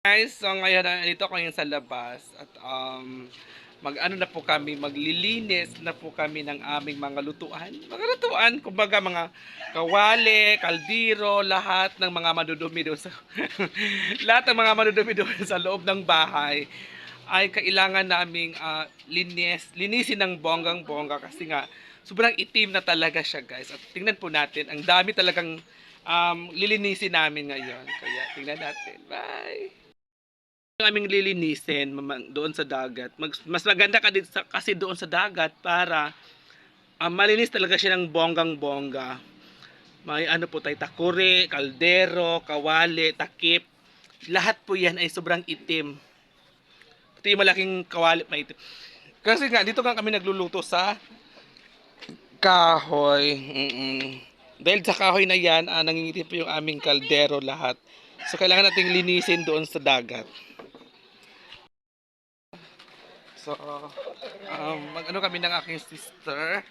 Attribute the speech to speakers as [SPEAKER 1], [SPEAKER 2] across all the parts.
[SPEAKER 1] Guys, so ngayon ah, dito ako ngayon sa labas at um mag-ano na po kami, maglilinis na po kami ng aming mga lutuan. Mga lutuan, kumbaga mga kawali, kaldiro, lahat ng mga madudumi doon sa lahat ng mga madudumi doon sa loob ng bahay ay kailangan naming ah, linis, linisin ng bonggang-bongga kasi nga sobrang itim na talaga siya guys. At tingnan po natin, ang dami talagang um, lilinisin namin ngayon. Kaya tingnan natin. Bye! Aming lilinisin doon sa dagat. Mas maganda ka din sa, kasi doon sa dagat para ah, malinis talaga siya ng bonggang-bongga. May ano po tayo, takure, kaldero, kawali, takip. Lahat po yan ay sobrang itim. Ito yung malaking kawali na itim. Kasi nga, dito nga kami nagluluto sa kahoy. Mm-mm. Dahil sa kahoy na yan, ah, nangingitim po yung aming kaldero lahat. So, kailangan nating linisin doon sa dagat. So, um, mag-ano kami ng aking sister.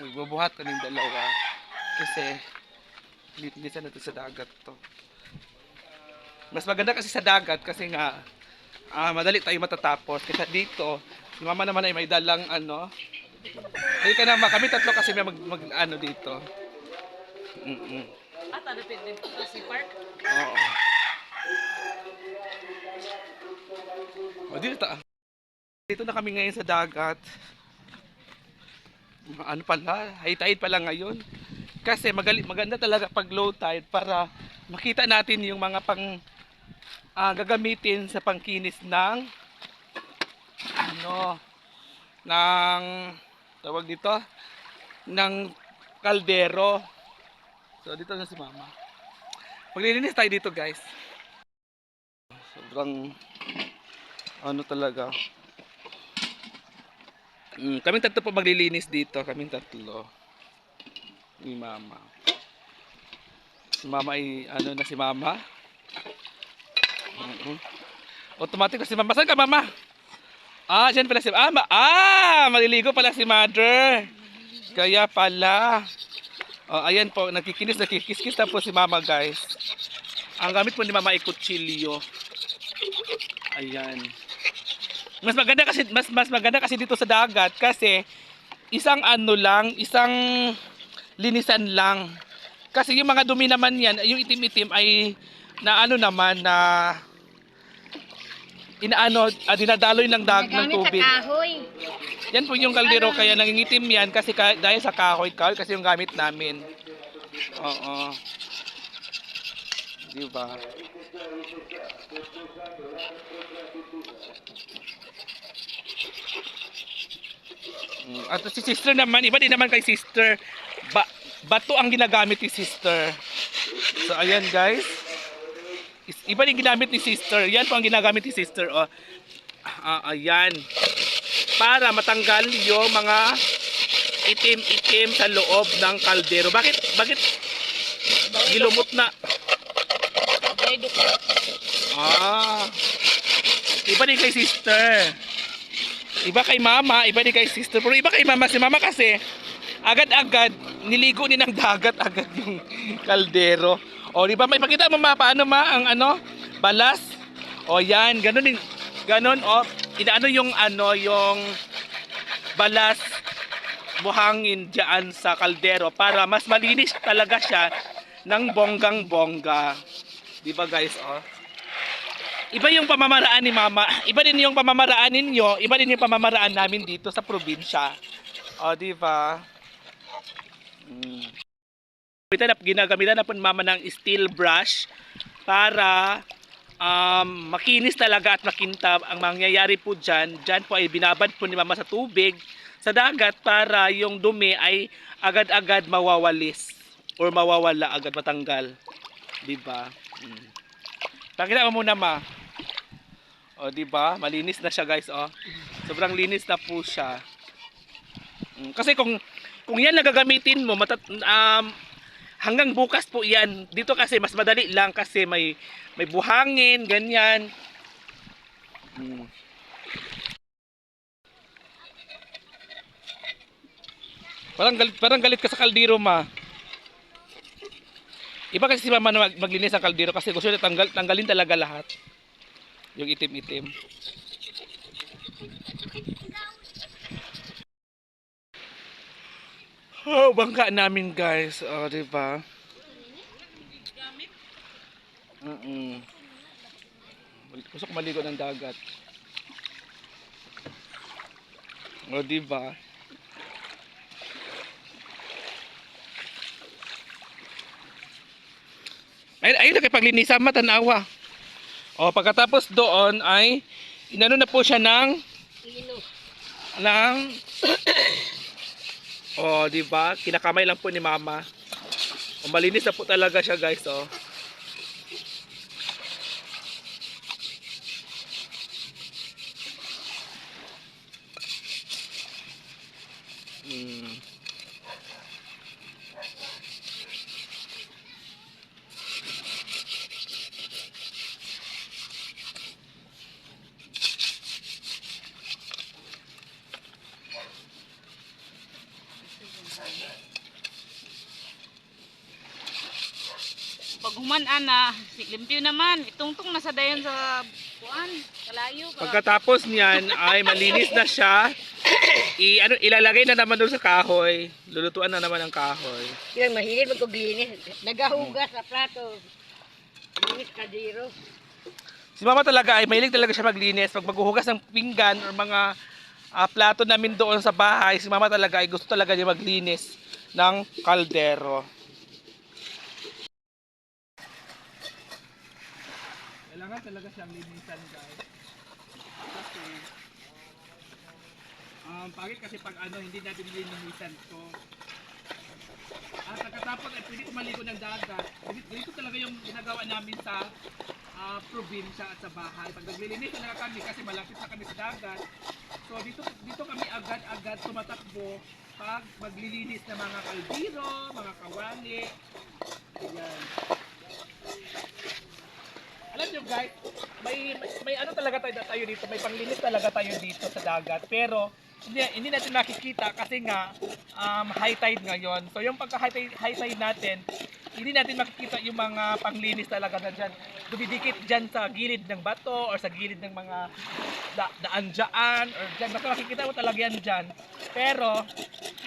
[SPEAKER 1] Magbubuhat kaming dalawa. Kasi, linisan natin sa dagat to. Mas maganda kasi sa dagat kasi nga, ah, madali tayo matatapos. Kasi dito, si mama naman ay may dalang ano. Hindi ka naman, kami tatlo kasi may mag, mag ano dito. Mm-mm.
[SPEAKER 2] At ano pwede dito si Park?
[SPEAKER 1] Oo. O, dito ta. Dito na kami ngayon sa dagat. Ano pala, high tide pala ngayon. Kasi magali, maganda talaga pag low tide para makita natin yung mga pang ah, gagamitin sa pangkinis ng ano ng tawag dito ng kaldero. So dito na si mama. Maglilinis tayo dito guys. Sobrang ano talaga. Mm, kaming tatlo po maglilinis dito. Kaming tatlo. Ni mama. Si mama ay ano na si mama. Mhm. Automatic na si mama. Saan ka mama? Ah, dyan pala si Ah, ma ah maliligo pala si mother. Kaya pala. Oh, ayan po, nagkikinis, nagkikiskis na po si mama guys. Ang gamit po ni mama ay kutsilyo. Ayan. Mas maganda kasi mas mas maganda kasi dito sa dagat kasi isang ano lang, isang linisan lang. Kasi yung mga dumi naman yan, yung itim-itim ay na ano naman na inaano, ah, dinadaloy ng dag ng
[SPEAKER 3] Nagamit sa
[SPEAKER 1] tubig.
[SPEAKER 3] kahoy.
[SPEAKER 1] Yan po yung kaldero kaya nangingitim yan kasi ka, dahil sa kahoy, kahoy kasi yung gamit namin. Oo. Di ba? Mm, At si sister naman, iba din naman kay sister. Ba bato ang ginagamit ni sister. So ayan guys. Is- Iba din ginamit ni sister. Yan po ang ginagamit ni sister. Oh. Ah, ayan para matanggal yung mga itim-itim sa loob ng kaldero. Bakit? Bakit? Gilumot na. Ah. Iba din kay sister. Iba kay mama, iba din kay sister. Pero iba kay mama. Si mama kasi, agad-agad, niligo ni ng dagat agad yung kaldero. O, di ba? May pakita mo ma, paano ma, ang ano, balas. O, yan. Ganun din. Ganun, o. Inaano yung ano, yung balas buhangin dyan sa kaldero para mas malinis talaga siya ng bonggang-bongga. Di ba guys, oh? Iba yung pamamaraan ni mama. Iba din yung pamamaraan ninyo. Iba din yung pamamaraan namin dito sa probinsya. O, di ba? Mm. Gamitan na, ginagamitan na po mama ng steel brush para um, makinis talaga at makintab. Ang mangyayari po dyan, dyan po ay binabad po ni mama sa tubig sa dagat para yung dumi ay agad-agad mawawalis or mawawala agad matanggal. Di ba? Mm. Pakita mo muna ma. O, di ba? Malinis na siya, guys, oh. Sobrang linis na po siya. Mm, Kasi kung kung yan lang gagamitin mo, matat, um, hanggang bukas po yan. Dito kasi mas madali lang kasi may may buhangin, ganyan. Mm. Parang galit, parang galit ka sa kaldero, ma. Iba kasi si mama na mag- maglinis ng kaldero kasi gusto niya tanggal, tanggalin talaga lahat. Yung itim-itim. Oh, bangka namin guys. Oh, di ba? Mm Gusto ko maligo ng dagat. O, di ba? Ay, ayun na kay paglinisan matanawa. O, pagkatapos doon ay inano na po siya ng ng Oh, di ba? Kinakamay lang po ni Mama. O, malinis na po talaga siya, guys, oh. Mm.
[SPEAKER 2] Pag human ana, limpyo naman. Itungtong nasa dayon sa kuan, kalayo ka.
[SPEAKER 1] Pagkatapos niyan ay malinis na siya. I, ano, ilalagay na naman doon sa kahoy. Lulutuan na naman ang kahoy.
[SPEAKER 3] Silang mahilig magkuglinis. Nagahugas sa plato. Linis kadiro.
[SPEAKER 1] Si mama talaga ay mahilig talaga siya maglinis. Pag maghuhugas ng pinggan or mga ah, plato namin doon sa bahay, si mama talaga ay gusto talaga niya maglinis ng kaldero. Kailangan talaga siyang linisan guys. Kasi um, pagit kasi pag ano hindi natin linisan to. At pagkatapos ay pwede ko maligo ng dagat. Ganito talaga yung ginagawa namin sa ah, probinsya at sa bahay. Pag naglilinis talaga kami kasi malapit na kami sa dagat. So dito dito kami agad-agad tumatakbo pag maglilinis ng mga kaldiro, mga kawali. Ayan. Alam nyo guys, may, may, may ano talaga tayo, tayo dito, may panglinis talaga tayo dito sa dagat. Pero hindi, hindi natin makikita kasi nga um, high tide ngayon. So yung pagka high tide, high tide natin, hindi natin makikita yung mga panglinis talaga na dyan. Dumidikit dyan sa gilid ng bato or sa gilid ng mga da, daan dyan or dyan. Basta makikita mo talaga yan dyan. Pero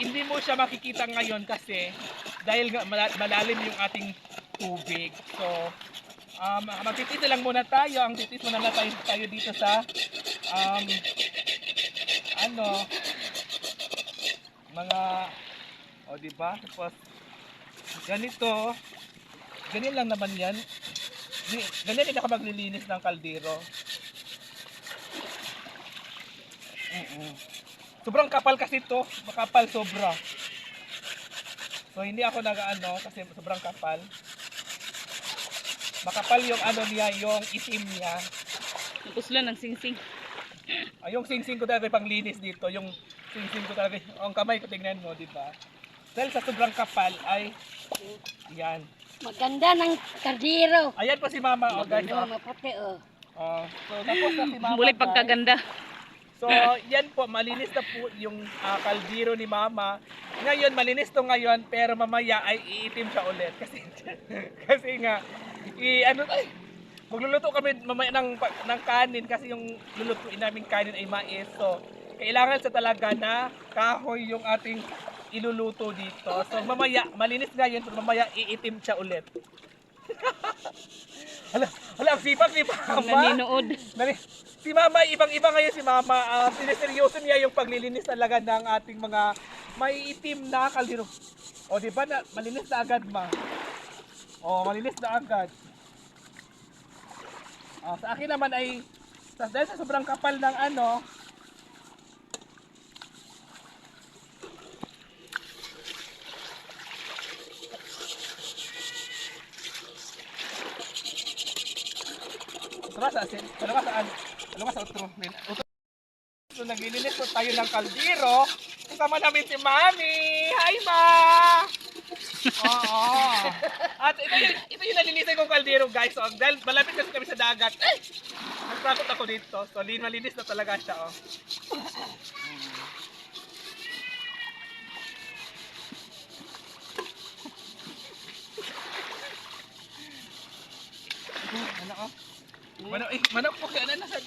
[SPEAKER 1] hindi mo siya makikita ngayon kasi dahil malalim yung ating tubig. So um, magtitis na lang muna tayo. Ang titis muna na tayo, tayo dito sa um, ano mga o di ba tapos ganito ganyan lang naman yan. Ganyan din ako maglilinis ng kaldero. Mm-mm. sobrang kapal kasi to. Makapal sobra. So hindi ako nag-ano kasi sobrang kapal makapal yung ano niya yung itim niya
[SPEAKER 2] Napuslan ng singsing.
[SPEAKER 1] Ah, yung sing-sing ko talaga pang linis dito, yung sing-sing ko talaga, ang kamay ko tingnan mo, di ba? Dahil sa sobrang kapal ay, yan.
[SPEAKER 3] Maganda ng kadiro.
[SPEAKER 1] Ayan po si mama, oh guys.
[SPEAKER 3] Oh,
[SPEAKER 1] Oh.
[SPEAKER 3] maputi oh.
[SPEAKER 1] Oh, so tapos na si mama.
[SPEAKER 2] Muli
[SPEAKER 1] guys.
[SPEAKER 2] pagkaganda.
[SPEAKER 1] So, yan po, malinis na po yung ah, kaldero ni mama. Ngayon, malinis to ngayon, pero mamaya ay iitim siya ulit. Kasi, kasi nga, i, ano, ay, magluluto kami mamaya ng, ng kanin kasi yung lulutuin namin kanin ay mais. So, kailangan sa talaga na kahoy yung ating iluluto dito. So, mamaya, malinis ngayon, pero mamaya iitim siya ulit. hala, hala, ang sipag ni mama.
[SPEAKER 2] Naninood.
[SPEAKER 1] Nani, si Mama, ibang-iba ngayon si Mama. Uh, siniseryoso niya yung paglilinis talaga ng ating mga may itim na kaldero. O, di ba na, malinis na agad, ma? O, malinis na agad. Ah, sa akin naman ay, sa, dahil sa sobrang kapal ng ano, Tara sa asin. Tara. Tara sa utro. Utro. So naglilinis po tayo ng kaldero. Kasama namin si Mami. Hi, Ma! Oo. At ito ito yung nalinisan kong kaldero, guys. So, dahil malapit kasi kami sa dagat. Eh! Nagtakot ako dito. So, lin malinis na talaga siya, oh. na oh. Manok, eh, manok po kaya na nasa.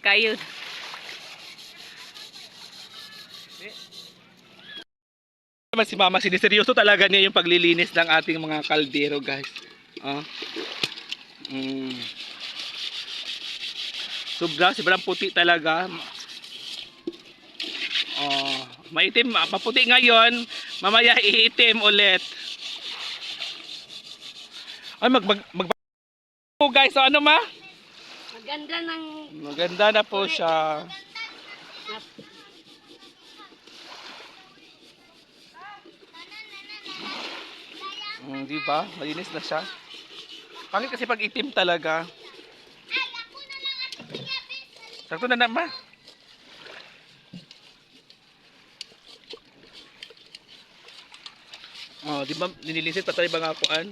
[SPEAKER 2] Kayo.
[SPEAKER 1] Naman si Mama, siniseryoso talaga niya yung paglilinis ng ating mga kaldero, guys. Ah. Mm. Sobra, sobrang puti talaga. Oh, maitim, maputi ngayon, mamaya iitim ulit. Ay, mag, mag, mag, Oh, guys, so ano ma?
[SPEAKER 3] Maganda ng
[SPEAKER 1] Maganda na po siya. Mm, di ba? Malinis na siya. Pangit kasi pag itim talaga. Sakto na naman. Oh, di ba nililisit pa tayo mga kuan?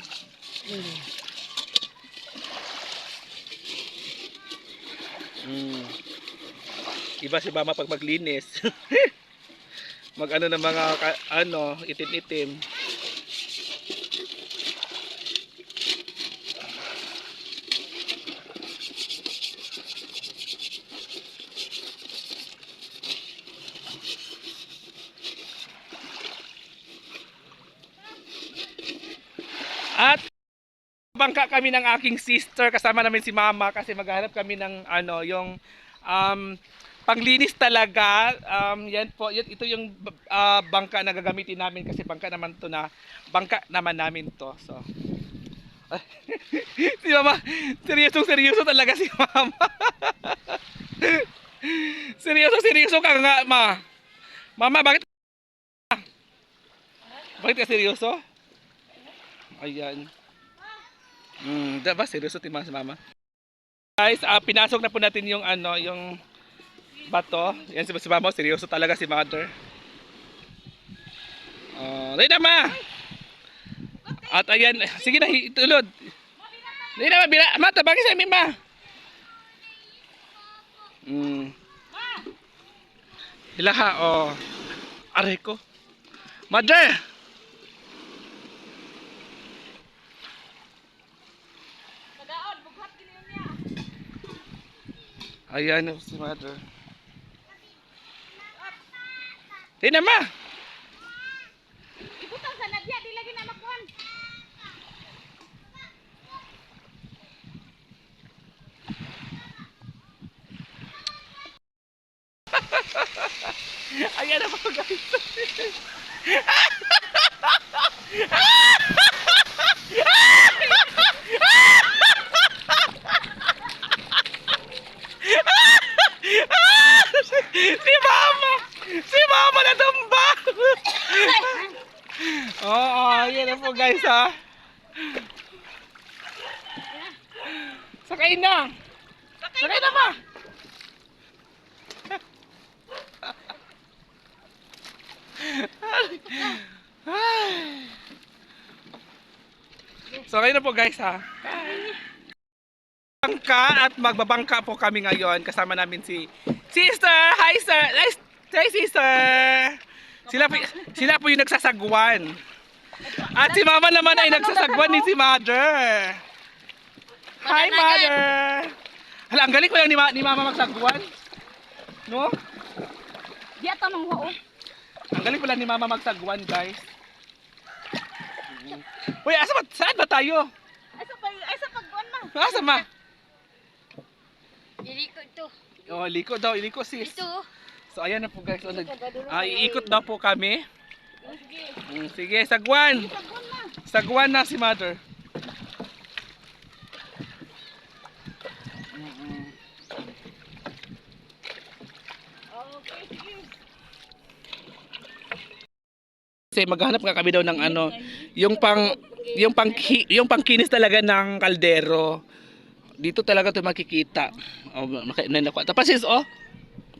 [SPEAKER 1] Mm. Iba si Mama pag maglinis. Mag ano ng mga ano, itim-itim. At bangka kami ng aking sister kasama namin si mama kasi maghanap kami ng ano yung um, panglinis talaga. Um, yan po yan, ito yung ah, bangka na gagamitin namin kasi bangka naman to na bangka naman namin to so. Si mama seryoso seryoso talaga si mama. Seryoso seryoso ka nga ma. Mama bakit bakit ka seryoso ayan Mm, diba? Seryoso timang si mama. Guys, ah, pinasok na po natin yung ano, yung bato. Yan si, si mama, seryoso talaga si mother. Oh, uh, ma! At ayan, sige na, itulod. Dahil na, bila, mata, bakit sa amin, ma? Mm. Hila ha, oh. Aray ko. Mother! Ayan si mother. Di na ma!
[SPEAKER 2] Ibutang sa nadya, di lagi na makuhan.
[SPEAKER 1] Ayan na po guys. si mama! Si mama na tumba! Oo, ayan na po guys ha. Sakay na! Sakay na ma! So kayo na po guys ha. Bangka at magbabangka po kami ngayon. Kasama namin si Sister! Hi sir! Hi sister! Sila po, sila po yung nagsasagwan. At si mama naman ay nagsasagwan ni si mother. Hi mother! Hala, ang galing ko lang ni, ma- ni mama magsagwan. No?
[SPEAKER 2] Di ata mang wao.
[SPEAKER 1] Ang galing pala ni Mama magsagwan, guys. Uy, asa ba? Saan ba tayo?
[SPEAKER 2] Ay sa pag ay sa pagkuan ma.
[SPEAKER 1] Asa ma?
[SPEAKER 3] Dili ko ito.
[SPEAKER 1] Oh, liko daw, iliko sis.
[SPEAKER 3] Ito.
[SPEAKER 1] So ayan na po guys, so, nag, ah, iikot daw po kami. Mm, sige, sagwan. Sagwan na si mother. Kasi maghanap nga kami daw ng ano, yung pang yung pang yung pangkinis talaga ng kaldero. Dito talaga 'to makikita. Oh, maka na nakuha. Tapos sis, oh.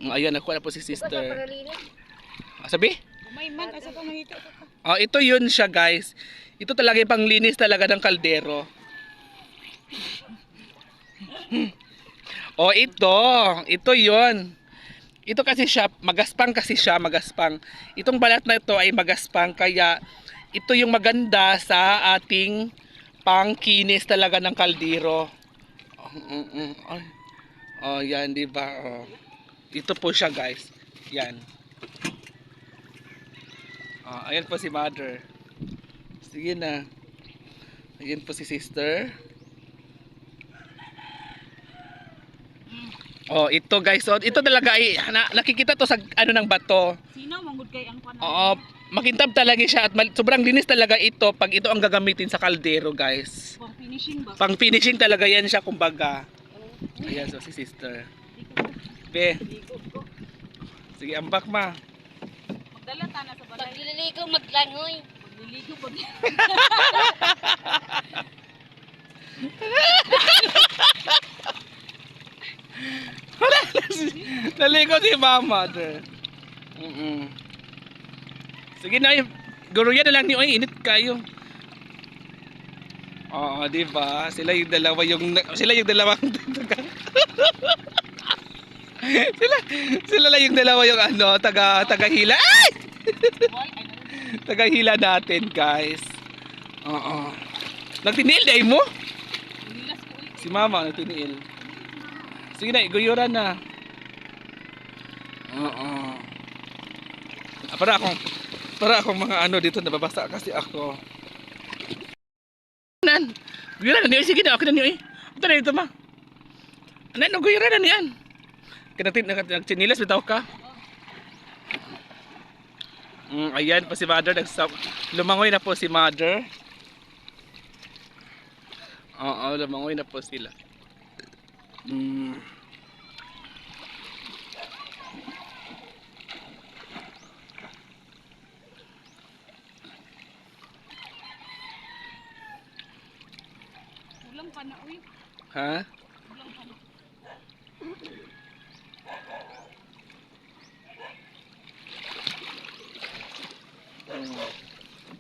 [SPEAKER 1] Oh, Ayun, nakuha na po si sister. Ah, Sabi?
[SPEAKER 2] May man asa nangita to.
[SPEAKER 1] Oh, ito yun siya, guys. Ito talaga yung panglinis talaga ng kaldero. oh, ito. Ito yun. Ito kasi siya, magaspang kasi siya, magaspang. Itong balat na ito ay magaspang, kaya ito yung maganda sa ating pangkinis talaga ng kaldero. Oh, mm, ay. Oh, yan, di ba? Oh. Ito po siya, guys. Yan. Oh, ayan po si mother. Sige na. Ayan po si sister. Oh, ito guys. So, ito talaga ay na, nakikita to sa ano ng bato.
[SPEAKER 2] Sino manggod kay ang panan?
[SPEAKER 1] Oo, makintab talaga siya at sobrang linis talaga ito pag ito ang gagamitin sa kaldero, guys.
[SPEAKER 2] Pang finishing ba?
[SPEAKER 1] Pang finishing talaga yan siya kumbaga. Ayan, so si sister. Be, sige, ambak ma.
[SPEAKER 2] Magdala ta na sa balay.
[SPEAKER 3] Pagliligo maglangoy.
[SPEAKER 2] Magliligo pag
[SPEAKER 1] Naligo si mama. der. Mm Sige na, yung- guro yan na lang ni Oy, init kayo. Oo, di ba? Sila yung dalawa yung sila yung dalawang sila sila lang yung dalawa yung ano, taga taga hila. Ay!
[SPEAKER 2] wall ay nang
[SPEAKER 1] taga hila natin, guys. Oo. Nagtiniil day mo? Si mama nagtiniil. Sige na, iguyuran na. Oo. Para akong para akong mga ano dito nababasa kasi ako. Nan. Guyuran na niyo sige na ako na niyo eh. Ito na dito ma. Nan, guyuran na niyan. Kinatin nagtinilas bitaw ka. Mm, ayan pa si mother lumangoy na po si mother. Oo, lumangoy na po sila. Mm.
[SPEAKER 2] Ulang pa na uy.
[SPEAKER 1] Ha?
[SPEAKER 2] Ulang pa na.
[SPEAKER 1] Mm.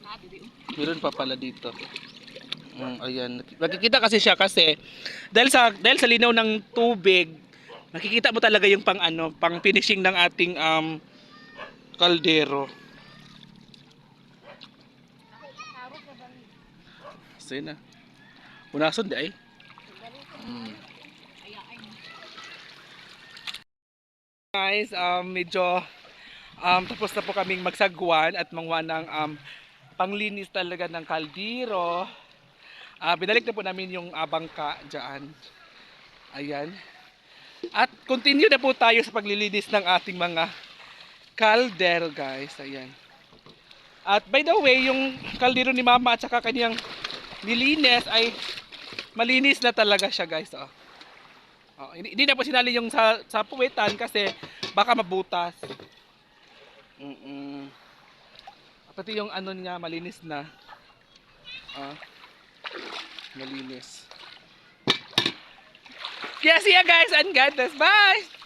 [SPEAKER 2] Na diri.
[SPEAKER 1] Meron pa pala dito. Mm, ayan. Nakikita kasi siya kasi dahil sa dahil sa linaw ng tubig, nakikita mo talaga yung pang ano, pang finishing ng ating um kaldero. Sige na. Punason di ay. Mm. Guys, um, medyo um, tapos na po kaming magsagwan at mangwa ng um, panglinis talaga ng kaldero. Ah, binalik na po namin yung ah, bangka dyan. Ayan. At continue na po tayo sa paglilinis ng ating mga kaldero, guys. Ayan. At by the way, yung kaldero ni Mama at saka kanyang nilinis ay malinis na talaga siya, guys. Oh. Oh, hindi, na po sinali yung sa, sa puwetan kasi baka mabutas. Mm Pati yung ano niya, malinis na. Ah, malinis. Kaya see ya guys and God bless. Bye!